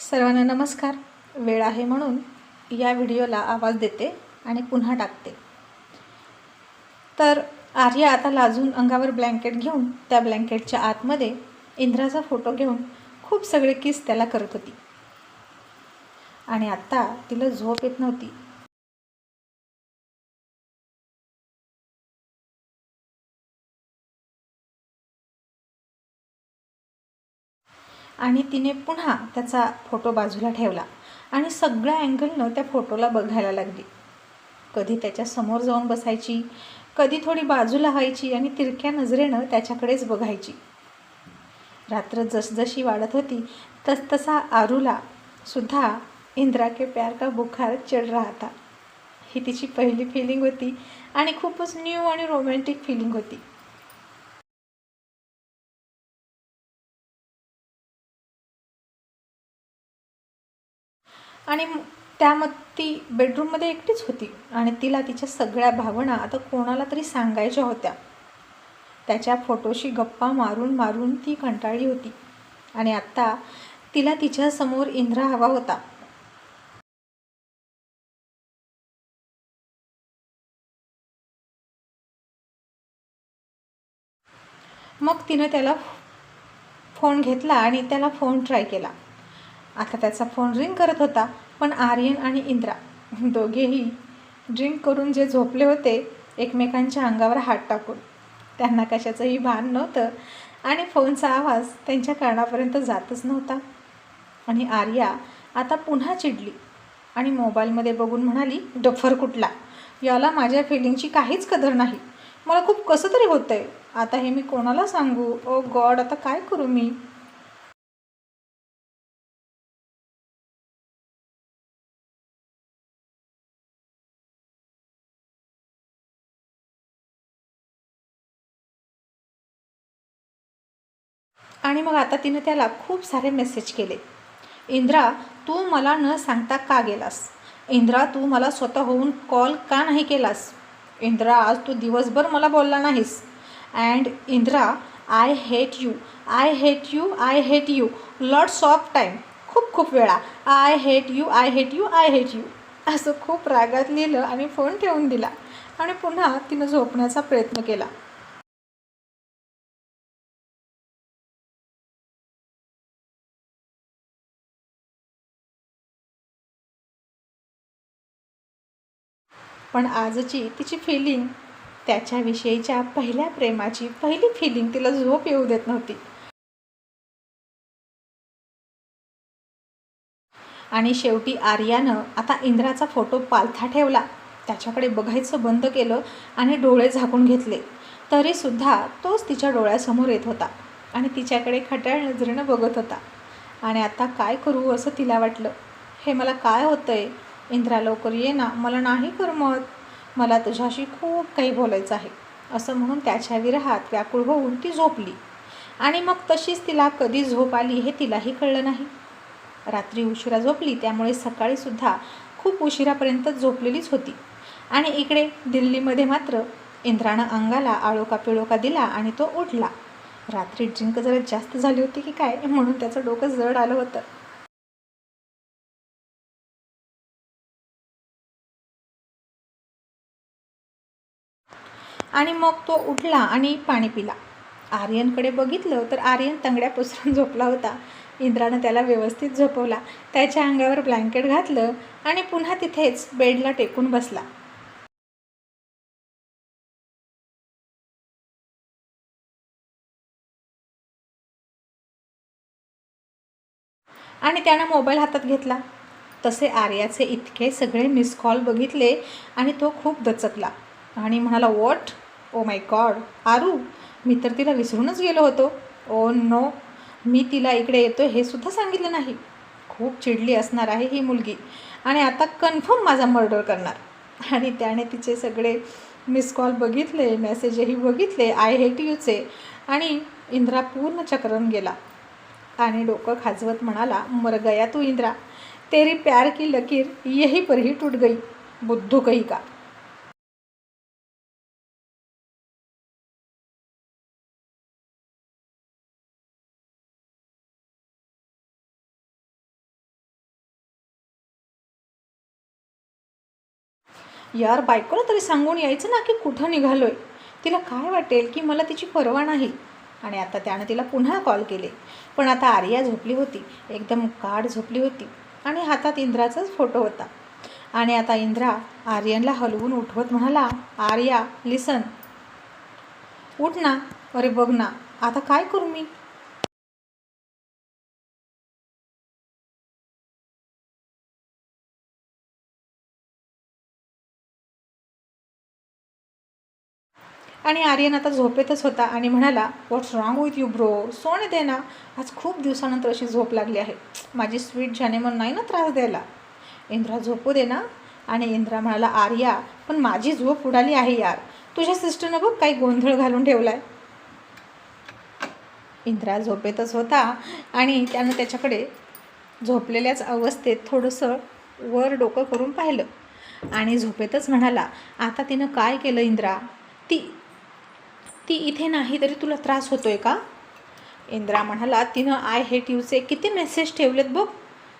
सर्वांना नमस्कार. वेळ आहे म्हणून या व्हिडिओला आवाज देते आणि पुन्हा टाकते. तर आर्या आता लाजून अंगावर ब्लँकेट घेऊन त्या ब्लँकेटच्या आतमध्ये इंद्राचा फोटो घेऊन खूप सगळे किस त्याला करत होती. आणि आत्ता तिला झोप येत नव्हती. आणि तिने पुन्हा त्याचा फोटो बाजूला ठेवला आणि सगळ्या अँगलनं त्या फोटोला बघायला लागली. कधी त्याच्यासमोर जाऊन बसायची कधी थोडी बाजूला व्हायची आणि तिरक्या नजरेनं त्याच्याकडेच बघायची. रात्र जसजशी वाढत होती तस तसा आरूला सुद्धा इंद्रा के प्यार का बुखार चढ रहा था ही तिची पहिली फिलिंग होती आणि खूपच न्यू आणि रोमॅन्टिक फिलिंग होती. आणि त्यामध्ये ती बेडरूममध्ये एकटीच होती आणि तिला तिच्या सगळ्या भावना आता कोणाला तरी सांगायच्या होत्या. त्याच्या फोटोशी गप्पा मारून मारून ती कंटाळली होती. आणि आत्ता तिला तिच्यासमोर इंद्रा हवा होता. मग तिनं त्याला फोन घेतला आणि त्याला फोन ट्राय केला. आता त्याचा फोन रिंग करत होता पण आर्यन आणि इंद्रा दोघेही ड्रिंक करून जे झोपले होते एकमेकांच्या अंगावर हात टाकून. त्यांना कशाचंही भान नव्हतं आणि फोनचा आवाज त्यांच्या कानापर्यंत जातच नव्हता. आणि आर्या आता पुन्हा चिडली आणि मोबाईलमध्ये बघून म्हणाली डफर कुठला? याला माझ्या फिलिंगची काहीच कदर नाही. मला खूप कसं तरी होतं आहे आता हे मी कोणाला सांगू? ओ गॉड आता काय करू मी? आणि मग आता तिनं त्याला खूप सारे मेसेज केले. इंद्रा तू मला न सांगता का गेलास? इंद्रा तू मला स्वतः होऊन कॉल का नाही केलास? इंद्रा आज तू दिवसभर मला बोलला नाहीस. And Indra I hate you I hate you I hate you lots of time खूप खूप वेळा I hate you I hate you I hate you असं खूप रागात लिहिलं आणि फोन ठेवून दिला. आणि पुन्हा तिनं झोपण्याचा प्रयत्न केला. पण आजची तिची फिलिंग त्याच्याविषयीच्या पहिल्या प्रेमाची पहिली फिलिंग तिला झोप येऊ देत नव्हती. आणि शेवटी आर्यानं आता इंद्राचा फोटो पालथा ठेवला. त्याच्याकडे बघायचं बंद केलं आणि डोळे झाकून घेतले. तरीसुद्धा तोच तिच्या डोळ्यासमोर येत होता आणि तिच्याकडे खटाळ नजरेनं बघत होता. आणि आता काय करू असं तिला वाटलं. हे मला काय होतं आहे इंद्रा लवकर ये ना. मला नाही करमत. मला तुझ्याशी खूप काही बोलायचं आहे. असं म्हणून त्याच्या विरहात व्याकुळ होऊन ती झोपली. आणि मग तशीच तिला कधी झोप आली हे तिलाही कळलं नाही. रात्री उशिरा झोपली त्यामुळे सकाळीसुद्धा खूप उशिरापर्यंत झोपलेलीच होती. आणि इकडे दिल्लीमध्ये मात्र इंद्रानं अंगाला आळोका पिळोका दिला आणि तो उठला. रात्री ड्रिंक जरा जास्त झाली होती की काय? म्हणून त्याचं डोकं जड आलं होतं. आणि मग तो उठला आणि पाणी पिला. आर्यनकडे बघितलं तर आर्यन तंगड्या पसरून झोपला होता. इंद्रानं त्याला व्यवस्थित झोपवला. त्याच्या अंगावर ब्लँकेट घातलं आणि पुन्हा तिथेच बेडला टेकून बसला. आणि त्यानं मोबाईल हातात घेतला. तसे आर्याचे इतके सगळे मिस कॉल बघितले आणि तो खूप दचकला. आणि म्हणाला वॉट ओ माय गॉड आरू मी तर तिला विसरूनच गेलो होतो. Oh ओ नो मी तिला इकडे येतो हे सुद्धा सांगितलं नाही. खूप चिडली असणार आहे ही मुलगी आणि आता कन्फर्म माझा मर्डर करणार. आणि त्याने तिचे सगळे मिस कॉल बघितले मेसेजही बघितले आय हेट यूचे आणि इंद्रा पूर्ण चक्रण गेला. आणि डोकं खाजवत म्हणाला मर गया तू इंद्रा. तेरी प्यार की लकीर यही पर ही टूट गई. बुद्धू कही का? यार बायकोला तरी सांगून यायचं ना की कुठं निघालो आहे तिला काय वाटेल की मला तिची पर्वा नाही. आणि आता त्यानं तिला पुन्हा कॉल केले. पण आता आर्या झोपली होती. एकदम काढ झोपली होती. आणि हातात इंद्राचाच फोटो होता. आणि आता इंद्रा आर्यनला हलवून उठवत म्हणाला आर्या लिसन उठ ना. अरे बघ ना. आता काय करू मी? आणि आर्यन आता झोपेतच होता आणि म्हणाला what's wrong with you bro सोने दे ना. आज खूप दिवसानंतर अशी झोप लागली आहे. माझी स्वीट जानेमन नाही ना त्रास द्यायला? इंद्रा झोपू दे ना. आणि इंद्रा म्हणाला आर्या पण माझी झोप उडाली आहे यार. तुझ्या सिस्टरनं बघ काही गोंधळ घालून ठेवला आहे इंद्रा झोपेतच होता आणि त्यानं त्याच्याकडे झोपलेल्याच अवस्थेत थोडंसं वर डोकं करून पाहिलं. आणि झोपेतच म्हणाला आता तिनं काय केलं इंद्रा? ती ती इथे नाही तरी तुला त्रास होतोय का? इंद्रा म्हणाला तिनं आय हेट यूचे किती मेसेज ठेवलेत बघ.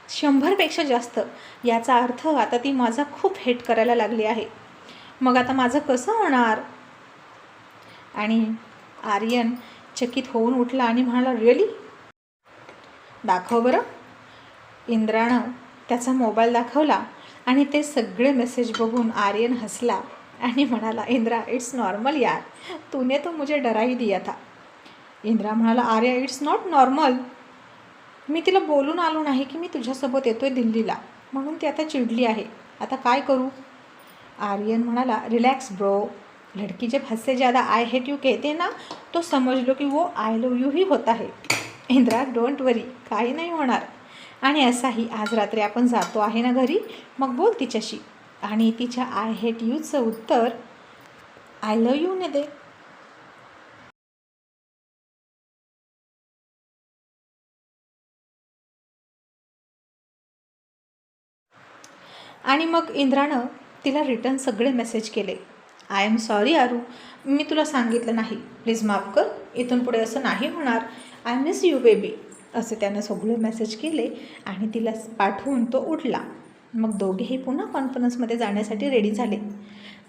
शंभरपेक्षा जास्त. याचा अर्थ आता ती माझा खूप हेट करायला लागली आहे. मग आता माझं कसं होणार? आणि आर्यन चकित होऊन उठला आणि म्हणाला रिअली दाखव बरं. इंद्रानं त्याचा मोबाईल दाखवला आणि ते सगळे मेसेज बघून आर्यन हसला. आणि म्हणाला इंद्रा इट्स नॉर्मल यार. तूने तो मुझे डरा ही दिया था. इंद्रा म्हणाला आर्या इट्स नॉट नॉर्मल मी तिला बोलून आलो नाही की मी तुझ्यासोबत येतो आहे दिल्लीला. म्हणून ती आता चिडली आहे. आता काय करू? आर्यन म्हणाला रिलॅक्स ब्रो लड़की जब हद से ज़्यादा आई हेट यू कहते ना तो समझ लो की वो आय लव यू ही होता है. इंद्रा डोंट वरी काही नाही होणार. आणि असाही आज रात्री आपण जातो आहे ना घरी? मग बोल तिच्याशी. आणि तिच्या आय हेट यूचं उत्तर आय लव यूने दे. आणि मग इंद्रानं तिला रिटर्न सगळे मेसेज केले. आय एम सॉरी आरू मी तुला सांगितलं नाही. प्लीज माफ कर. इथून पुढे असं नाही होणार. आय मिस यू बेबी असे त्यानं सगळे मेसेज केले आणि तिला पाठवून तो उठला. मग दोघेही पुन्हा कॉन्फरन्समध्ये जाण्यासाठी रेडी झाले.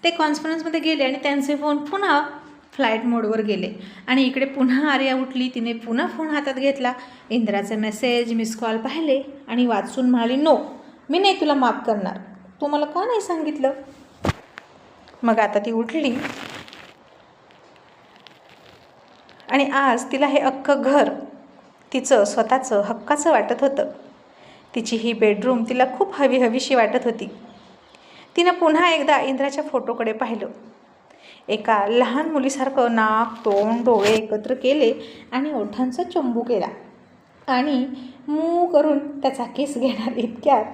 ते कॉन्फरन्समध्ये गेले आणि त्यांचे फोन पुन्हा फ्लाईट मोडवर गेले. आणि इकडे पुन्हा आर्या उठली तिने पुन्हा फोन हातात घेतला. इंद्राचे मेसेज मिस कॉल पाहिले आणि वाचून म्हणाली नो मी नाही तुला माफ करणार. तू मला का नाही सांगितलं? मग आता ती उठली. आणि आज तिला हे अख्खं घर तिचं स्वतःचं हक्काचं वाटत होतं. तिची ही बेडरूम तिला खूप हवी हवीशी वाटत होती. तिनं पुन्हा एकदा इंद्राच्या फोटोकडे पाहिलं. एका लहान मुलीसारखं नाक तोंड डोळे एकत्र केले आणि ओठांचा चंबू केला. आणि मू करून त्याचा केस घेणार इतक्यात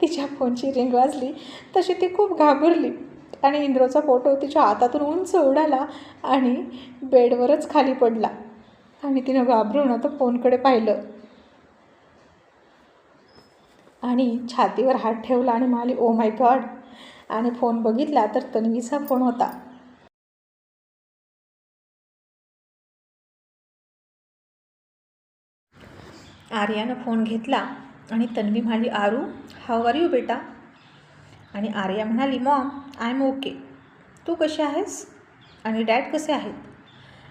तिच्या फोनची रिंग वाजली तशी ती खूप घाबरली. आणि इंद्रोचा फोटो तिच्या हातातून उंच उडाला आणि बेडवरच खाली पडला. आणि तिनं घाबरून आता फोनकडे पाहिलं. आणि छातीवर हात ठेवला आणि म्हणाली ओ माय गॉड आणि फोन बघितला तर तन्वीचा फोन होता. आर्यानं फोन घेतला आणि तन्वी म्हणाली आरू हाव आर यू बेटा? आणि आर्या म्हणाली मॉम आय एम ओके तू कशी आहेस? आणि डॅड कसे आहेत?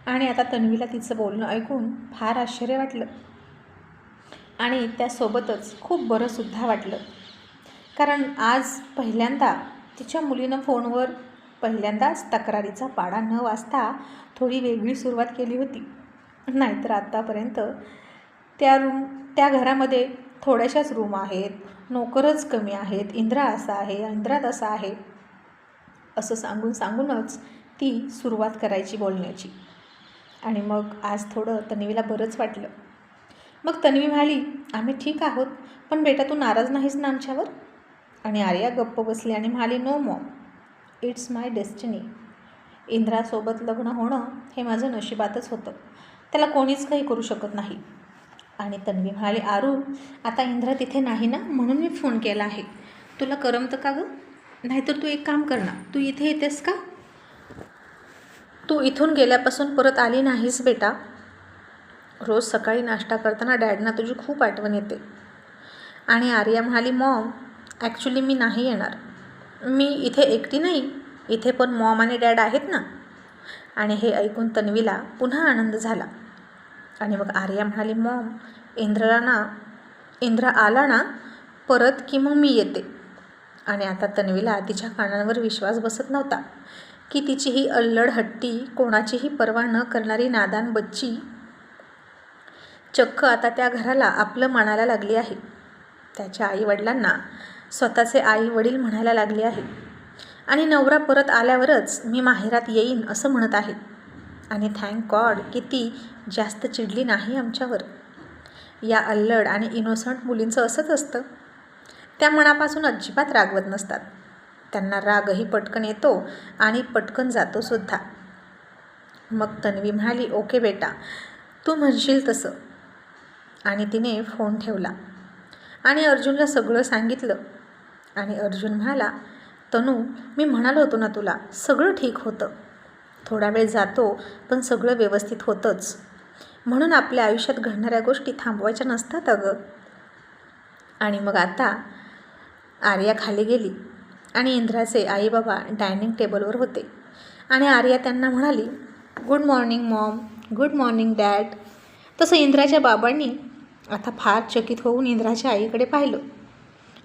आणि आता तन्वीला तिचं बोलणं ऐकून फार आश्चर्य वाटलं. आणि त्यासोबतच खूप बरंसुद्धा वाटलं. कारण आज पहिल्यांदा तिच्या मुलीनं फोनवर पहिल्यांदाच तक्रारीचा पाडा न वाचता थोडी वेगळी सुरुवात केली होती. नाहीतर आत्तापर्यंत त्या रूम त्या घरामध्ये थोड्याशाच रूम आहेत नोकरच कमी आहेत इंद्रा असा आहे इंद्रा असा आहे असं सांगून सांगूनच ती सुरुवात करायची बोलण्याची. आणि मग आज थोडं तन्वीला बरंच वाटलं. मग तन्वी म्हणाली आम्ही ठीक आहोत पण बेटा तू नाराज नाहीस ना आमच्यावर? आणि आर्या गप्प बसली आणि म्हणाली no mom it's my destiny. इंद्रासोबत लग्न होणं हे माझं नशिबातच होतं. त्याला कोणीच काही करू शकत नाही. आणि तन्वी म्हणाली आरू आता इंद्रा तिथे नाही ना म्हणून मी फोन केला आहे. तुला करमतं का गं? नाहीतर तू एक काम कर ना तू इथे येतेस का? तू इथून गेल्यापासून परत आली नाहीस बेटा. रोज सकाळी नाश्ता करताना डॅडना तुझी खूप आठवण येते. आणि आर्या म्हणाली मॉम ॲक्च्युली मी नाही येणार. मी इथे एकटी नाही. इथे पण मॉम आणि डॅड आहेत ना. आणि हे ऐकून तन्वीला पुन्हा आनंद झाला. आणि मग आर्या म्हणाली मॉम इंद्रला ना इंद्रा आला ना परत की मग मी येते. आणि आता तन्वीला तिच्या कानांवर विश्वास बसत नव्हता की तिची ही अल्लड हट्टी कोणाचीही पर्वा न करणारी नादान बच्ची चक्क आता त्या घराला आपलं मानायला लागली आहे. त्याच्या आईवडिलांना स्वतःचे आई वडील म्हणायला लागले आहे. आणि नवरा परत आल्यावरच मी माहेरात येईन असं म्हणत आहे. आणि थँक गॉड की ती जास्त चिडली नाही आमच्यावर. या अल्लड आणि इनोसंट मुलींचं असंच असतं. त्या मनापासून अजिबात रागवत नसतात. त्यांना रागही पटकन येतो आणि पटकन जातो सुद्धा. मग तन्वी म्हणाली ओके बेटा तू म्हणशील तसं. आणि तिने फोन ठेवला. आणि अर्जुनला सगळं सांगितलं. आणि अर्जुन म्हणाला तनू मी म्हणालो होतो ना तुला सगळं ठीक होतं. थोडा वेळ जातो पण सगळं व्यवस्थित होतंच. म्हणून आपल्या आयुष्यात घडणाऱ्या गोष्टी थांबवायच्या नसतात अगं. आणि मग आता आर्या खाली गेली. आणि इंद्राचे आई बाबा डायनिंग टेबलवर होते. आणि आर्या त्यांना म्हणाली good morning mom. Good morning dad. तसं इंद्राच्या बाबांनी आता फार चकित होऊन इंद्राच्या आईकडे पाहिलं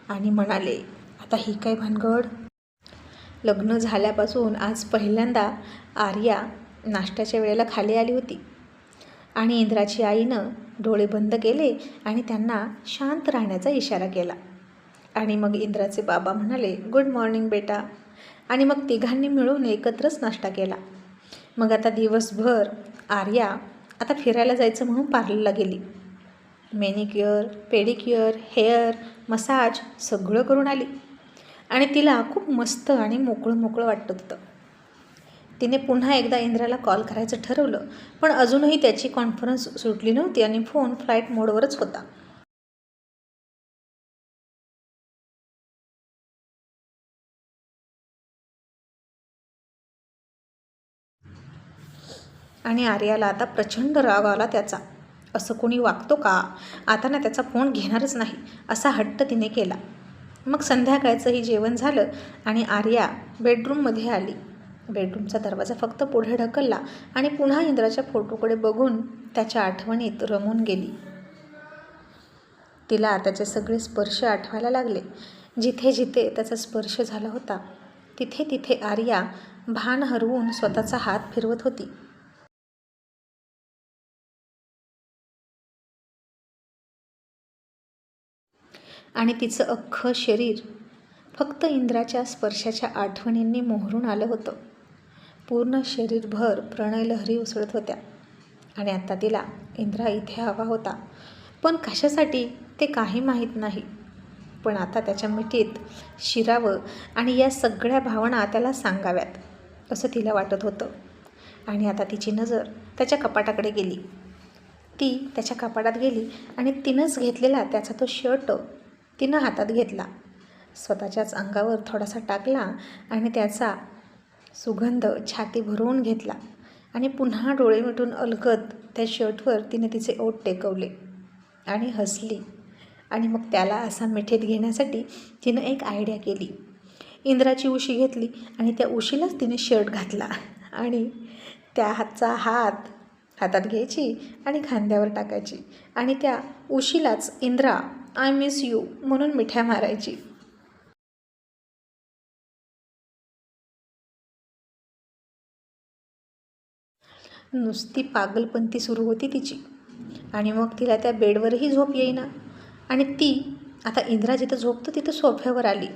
आणि म्हणाले आता ही काय भानगड? लग्न झाल्यापासून आज पहिल्यांदा आर्या नाश्त्याच्या वेळेला खाली आली होती. आणि इंद्राची आईनं डोळे बंद केले आणि त्यांना शांत राहण्याचा इशारा केला. आणि मग इंद्राचे बाबा म्हणाले गुड मॉर्निंग बेटा. आणि मग तिघांनी मिळून एकत्रच नाश्ता केला. मग आता दिवसभर आर्या आता फिरायला जायचं म्हणून पार्लरला गेली. मेनिक्युअर पेडिक्युअर हेअर मसाज सगळं करून आली. आणि तिला खूप मस्त आणि मोकळं मोकळं वाटत होतं. तिने पुन्हा एकदा इंद्राला कॉल करायचं ठरवलं पण अजूनही त्याची कॉन्फरन्स सुटली नव्हती आणि फोन फ्लाईट मोडवरच होता. आणि आर्याला आता प्रचंड राग आला त्याचा. असं कोणी वागतो का? आता ना त्याचा फोन घेणारच नाही असा हट्ट तिने केला. मग संध्याकाळचंही जेवण झालं आणि आर्या बेडरूममध्ये आली. बेडरूमचा दरवाजा फक्त पुढे ढकलला आणि पुन्हा इंद्राच्या फोटोकडे बघून त्याच्या आठवणीत रमून गेली. तिला त्याचे सगळे स्पर्श आठवायला लागले. जिथे जिथे त्याचा स्पर्श झाला होता तिथे तिथे आर्या भान हरवून स्वतःचा हात फिरवत होती. आणि तिचं अख्खं शरीर फक्त इंद्राच्या स्पर्शाच्या आठवणींनी मोहरून आलं होतं. पूर्ण शरीरभर प्रणयलहरी उसळत होत्या. आणि आता तिला इंद्रा इथे हवा होता. पण कशासाठी ते काही माहीत नाही. पण आता त्याच्या मिठीत शिरावं आणि या सगळ्या भावना त्याला सांगाव्यात असं तिला वाटत होतं. आणि आता तिची नजर त्याच्या कपाटाकडे गेली. ती त्याच्या कपाटात गेली आणि तिनंच घेतलेला त्याचा तो शर्ट तिनं हातात घेतला. स्वतःच्याच अंगावर थोडासा टाकला आणि त्याचा सुगंध छाती भरवून घेतला आणि पुन्हा डोळे मिटून अलगत त्या शर्टवर तिने तिचे ओठ टेकवले आणि हसली. आणि मग त्याला असा मिठीत घेण्यासाठी तिनं एक आयडिया केली. इंद्राची उशी घेतली आणि त्या उशीलाच तिने शर्ट घातला आणि त्या हातचा हात हातात घ्यायची आणि खांद्यावर टाकायची आणि त्या उशीलाच इंद्रा आय मिस यू म्हणून मिठ्या मारायची. नुसती पागलपंती सुरू होती तिची. आणि मग तिला त्या बेडवरही झोप येईना. आणि ती आता इंद्रा जिथं झोपतो तिथं सोफ्यावर आली.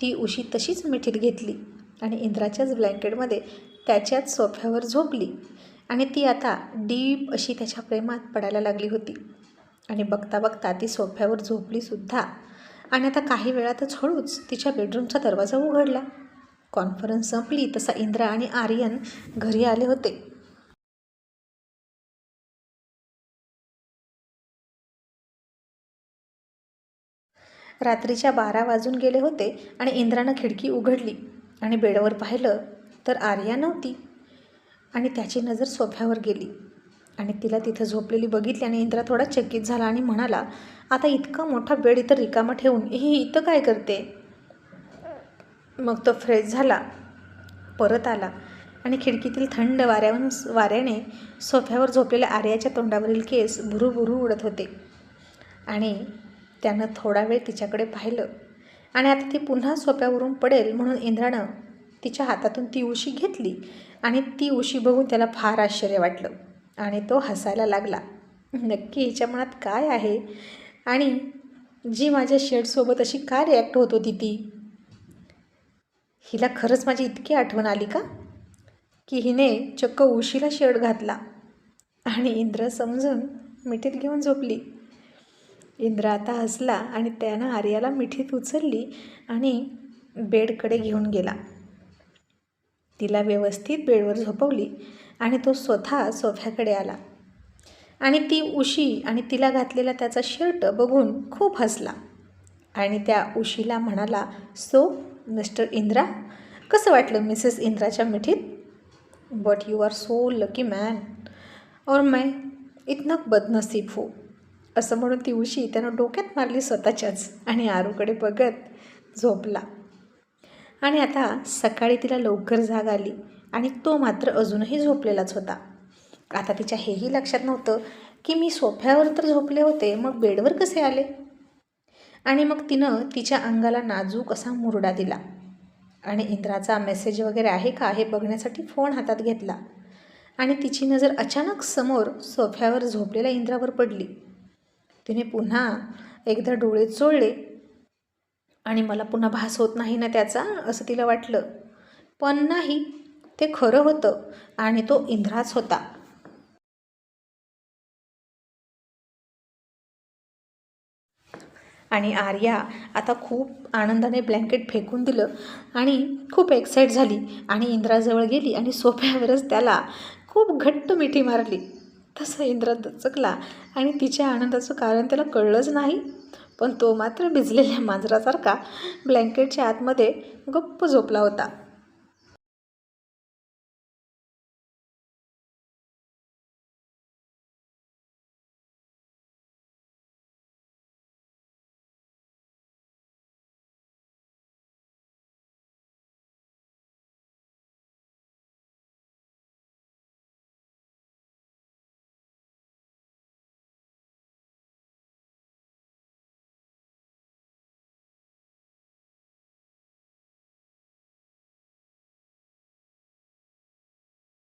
ती उशी तशीच मिठीत घेतली. आणि इंद्राच्याच ब्लँकेटमध्ये त्याच्याच सोफ्यावर झोपली. आणि ती आता डीप अशी त्याच्या प्रेमात पडायला लागली होती. आणि बघता बघता ती सोफ्यावर झोपलीसुद्धा आणि आता काही वेळातच हळूच तिच्या बेडरूमचा दरवाजा उघडला. कॉन्फरन्स संपली तसा इंद्रा आणि आर्यन घरी आले होते. रात्रीच्या बारा वाजून गेले होते आणि इंद्रानं खिडकी उघडली आणि बेडवर पाहिलं तर आर्या नव्हती. आणि त्याची नजर सोफ्यावर गेली. आणि तिला तिथं झोपलेली बघितली आणि इंद्रा थोडा चकित झाला आणि म्हणाला आता इतका मोठा बेड इथं रिकामा ठेवून ही इथं काय करते? मग तो फ्रेश झाला परत आला आणि खिडकीतील थंड वाऱ्यावरून वाऱ्याने सोफ्यावर झोपलेल्या आर्याच्या तोंडावरील केस भुरूभुरू उडत होते. आणि त्यानं थोडा वेळ तिच्याकडे पाहिलं आणि आता ती पुन्हा सोफ्यावरून पडेल म्हणून इंद्रानं तिच्या हातातून ती उशी घेतली आणि ती उशी बघून त्याला फार आश्चर्य वाटलं. आणि तो हसायला लागला. नक्की हिच्या मनात काय आहे? आणि जी माझ्या शेडसोबत अशी का रिॲक्ट होत होती ती? हिला खरंच माझी इतकी आठवण आली का? की हिने चक्क उशीला शेड घातला आणि इंद्र समजून मिठीत घेऊन झोपली. इंद्र आता हसला आणि त्यानं आर्याला मिठीत उचलली आणि बेडकडे घेऊन गेला. तिला व्यवस्थित बेडवर झोपवली. आणि तो स्वतः सोफ्याकडे आला. आणि ती उशी आणि तिला घातलेला त्याचा शर्ट बघून खूप हसला. आणि त्या उशीला म्हणाला सो मिस्टर इंद्रा कसं वाटलं मिसेस इंद्राच्या मिठीत? But you are so lucky man और मैं इतना बदनसीब हो. असं म्हणून ती उशी त्यानं डोक्यात मारली स्वतःच्याच आणि आरूकडे बघत झोपला. आणि आता सकाळी तिला लवकर जाग आली. आणि तो मात्र अजूनही झोपलेलाच होता. आता तिच्या हेही लक्षात नव्हतं की मी सोफ्यावर तर झोपले होते मग बेडवर कसे आले? आणि मग तिनं तिच्या अंगाला नाजूक असा मुरडा दिला. आणि इंद्राचा मेसेज वगैरे आहे का हे बघण्यासाठी फोन हातात घेतला. आणि तिची नजर अचानक समोर सोफ्यावर झोपलेल्या इंद्रावर पडली. तिने पुन्हा एकदा डोळे चोळले. आणि मला पुन्हा भास होत नाही ना त्याचा? असं तिला वाटलं. पण नाही ते खरं होतं आणि तो इंद्राच होता. आणि आर्या आता खूप आनंदाने ब्लँकेट फेकून दिलं आणि खूप एक्साईट झाली आणि इंद्राजवळ गेली आणि सोफ्यावरच त्याला खूप घट्ट मिठी मारली. तसं इंद्र दचकला आणि तिच्या आनंदाचं कारण त्याला कळलंच नाही. पण तो मात्र भिजलेल्या मांजरासारखा ब्लँकेटच्या आतमध्ये गप्प झोपला होता.